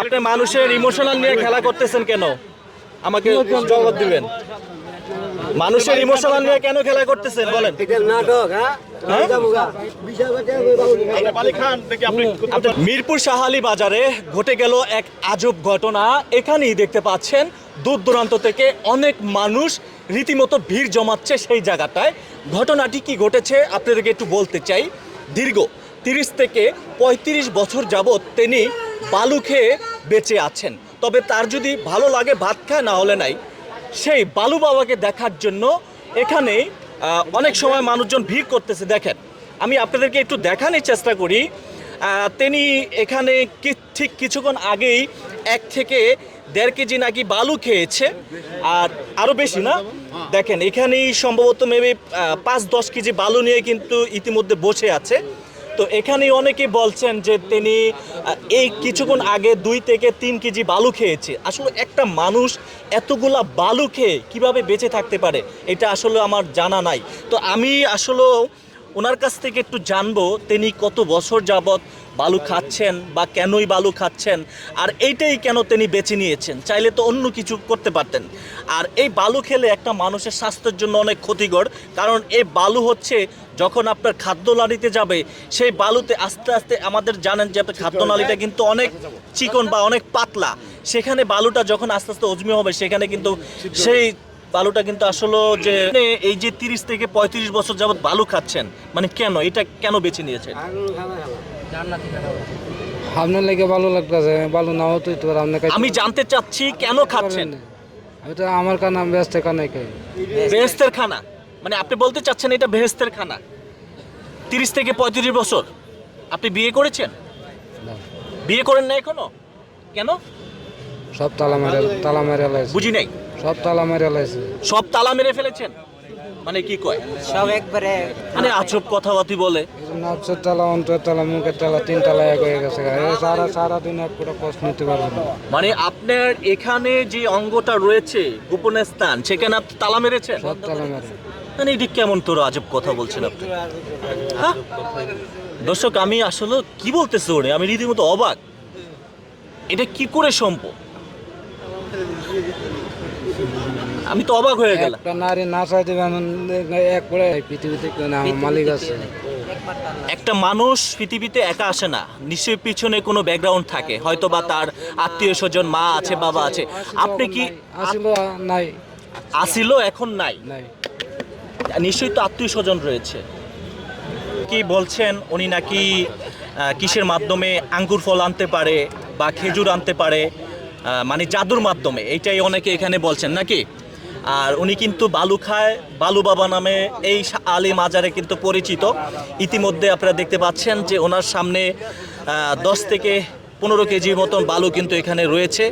আপনি মানুষের ইমোশনাল নিয়ে খেলা করতেছেন কেন? আমাকে জবাব দিবেন। মানুষের ইমোশনাল নিয়ে কেন খেলা করতেছেন? বলেন। নাটক হ্যাঁ? হ্যাঁ? মিরপুর শাহালি বাজারে ঘটে গেল এক আজব ঘটনা। এখানেই দেখতে পাচ্ছেন দূর দূরান্ত থেকে অনেক মানুষ রীতিমতো ভিড় জমাচ্ছে সেই জায়গাটায়। ঘটনাটি কি ঘটেছে আপনাদেরকে একটু বলতে চাই। দীর্ঘ তিরিশ থেকে পঁয়ত্রিশ বছর যাবৎ তিনি বালু খেয়ে বেঁচে আছেন। তবে তার যদি ভালো লাগে ভাত খায়, না হলে নাই। সেই বালু বাবাকে দেখার জন্য এখানে অনেক সময় মানুষজন ভিড় করতেছে, দেখেন। আমি আপনাদেরকে একটু দেখানোর চেষ্টা করি। তিনি এখানে ঠিক কিছুক্ষণ আগেই এক থেকে দেড় কেজি নাকি বালু খেয়েছে। আর আরও বেশি না? দেখেন, এখানেই সম্ভবত মেবি পাঁচ দশ কেজি বালু নিয়ে কিন্তু ইতিমধ্যে বসে আছে। তো এখানেই অনেকে বলছেন যে তিনি এই কিছুক্ষণ আগে দুই থেকে তিন কেজি বালু খেয়েছে। আসলে একটা মানুষ এতগুলা বালু খেয়ে কীভাবে বেঁচে থাকতে পারে, এটা আসলে আমার জানা নাই। তো আমি আসলে ওনার কাছ থেকে একটু জানব তিনি কত বছর যাবৎ বালু খাচ্ছেন বা কেনই বালু খাচ্ছেন, আর এইটাই কেন তিনি বেছে নিয়েছেন? চাইলে তো অন্য কিছু করতে পারতেন। আর এই বালু খেলে একটা মানুষের স্বাস্থ্যের জন্য অনেক ক্ষতিকর, কারণ এই বালু হচ্ছে যখন আপনার খাদ্য নালীতে যাবে, সেই বালুতে আস্তে আস্তে আমাদের জানেন যে আপনার খাদ্য নালীটা কিন্তু অনেক চিকন বা অনেক পাতলা। সেখানে বালুটা যখন আস্তে আস্তে অজমি হবে, সেখানে কিন্তু সেই বালুটা কিন্তু আসলে যে মানে এই যে তিরিশ থেকে পঁয়ত্রিশ বছর যাবত বালু খাচ্ছেন মানে কেন? এটা কেন বেছে নিয়েছেন? আপনার লেগে ভালো লাগতেছে ভালো না তো তো আপনি খাইতে আমি জানতে চাচ্ছি কেন খাচ্ছেন? আমি তো আমার কানা ব্যস্ত কানাই খাই। বেহেস্তের খানা? মানে আপনি বলতে চাচ্ছেন এটা বেহেস্তের খানা? তিরিশ থেকে পঁয়ত্রিশ বছর। আপনি বিয়ে করেছেন? বিয়ে করেন না এখনও? কেন? সব তালা মেরে তালা মেরে বুঝি নাই। সব তালা মেরে লাইছে। সব তালা মেরে ফেলেছেন? মানে কি কয়? সব একবারে মানে আজব কথাবার্তি বলে। নাচের তালা অন্তর তালা মুখের তালা তিন তালা এক হয়ে গেছে সারা সারা দিন এক পুরো কষ্ট নিতে পারব না। মানে আপনার এখানে যে অঙ্গটা রয়েছে গোপন স্থান সেখানে আপনি তালা মেরেছেন? সব তালা মেরে। মানে এটি কেমন তোর আজব কথা বলছেন আপনি? হ্যাঁ? দর্শক আমি আসলে কি বলতেছে ওরে আমি রীতিমতো অবাক। এটা কি করে সম্ভব? আমি তো অবাক হয়ে গেলাম। একটা নারী না চাই দেবে এমন এক পড়ে পৃথিবীতে আমার মালিক আছে। একটা মানুষ পৃথিবীতে একা আসে না নিশ্চয়ই পিছনে কোনো ব্যাকগ্রাউন্ড থাকে হয়তো বা তার আত্মীয় স্বজন মা আছে বাবা আছে। আপনি কি আসিল নাই। আসিল এখন নাই? নিশ্চয়ই তো আত্মীয় স্বজন রয়েছে। কি বলছেন উনি নাকি কিসের মাধ্যমে আঙ্গুর ফল আনতে পারে বা খেজুর আনতে পারে মানে জাদুর মাধ্যমে? এইটাই অনেকে এখানে বলছেন নাকি? আর উনি কিন্তু বালুখায় বালু বাবা নামে এই আলি মাজারে কিন্তু পরিচিত। ইতিমধ্যে আপনারা দেখতে পাচ্ছেন যে ওনার সামনে দশ থেকে পনেরো কেজির মতন বালু কিন্তু এখানে রয়েছে।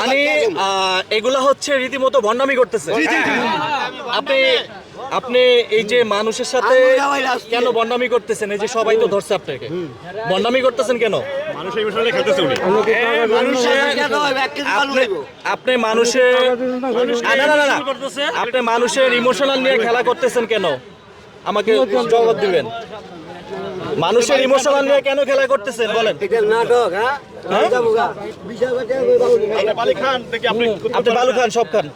মানে এগুলা হচ্ছে রীতিমতো ভণ্ডামি করতেছে। আপনি আপনি এই যে মানুষের সাথে কেন বন্ডামি করতেছেন? এই যে সবাই তো ধরছে আপনাকে। বন্ডামি করতেছেন কেন? আপনি- মানুষের। আপনি মানুষের ইমোশনাল নিয়ে খেলা করতেছেন কেন? আমাকে জবাব দিবেন। মানুষের ইমোশনাল নিয়ে কেন খেলা করতেছেন? বলেন। এটা নাটক হ্যাঁ? হ্যাঁ? আপনি বালু খান সব খান।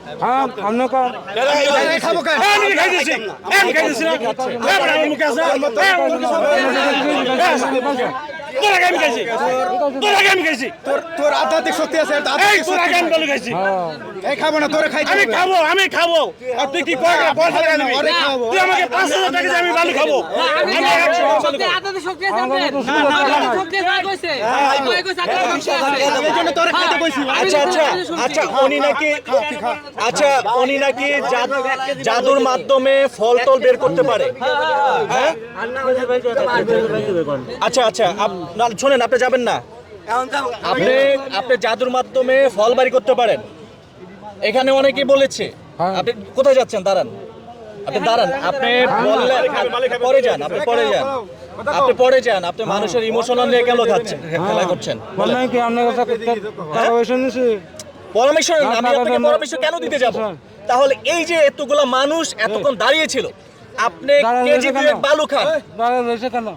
হ্যাঁ আমরা কার তোর আধ্যাত্মিক শক্তি আছে একটা আধ্যাত্মিক শক্তি। এই খাব না তোরে খাইতে আমি খাব আমি খাব। আর তুই কি কয় দিবি তুই আমাকে পাঁচ হাজার টাকা দিয়ে আমি বালু খাব। আমি তোরে খাইতে আচ্ছা আচ্ছা। আচ্ছা উনি নাকি আচ্ছা উনি নাকি জাদ- জাদুর মাধ্যমে ফল টল বের করতে পারে। হ্যাঁ আচ্ছা আচ্ছা। আপ- না, শোনেন আপনি যাবেন না। আপনি আপনি জাদুর মাধ্যমে ফল বাড়ি করতে পারেন। এখানে অনেকেই বলেছে হ্যাঁ। আপনি কোথায় যাচ্ছেন? দাঁড়ান। আপনি দাঁড়ান। আপনি বললেন পরে যান আপনি পরে যান। আপনি পরে যান আপনি মানুষের ইমোশনাল নিয়ে কেন খাচ্ছেন খেলা করছেন। বলেন। বললেন কি আপনার কাছে টাকা নিছি। পরামর্শ আমি আপনাকে পরামর্শ কেন দিতে যাব? তাহলে এই যে এতগুলা মানুষ এতক্ষণ দাঁড়িয়ে ছিল আপনি কেজি দুয়েক বালু খান। দাঁড়া রয়েছে কেন?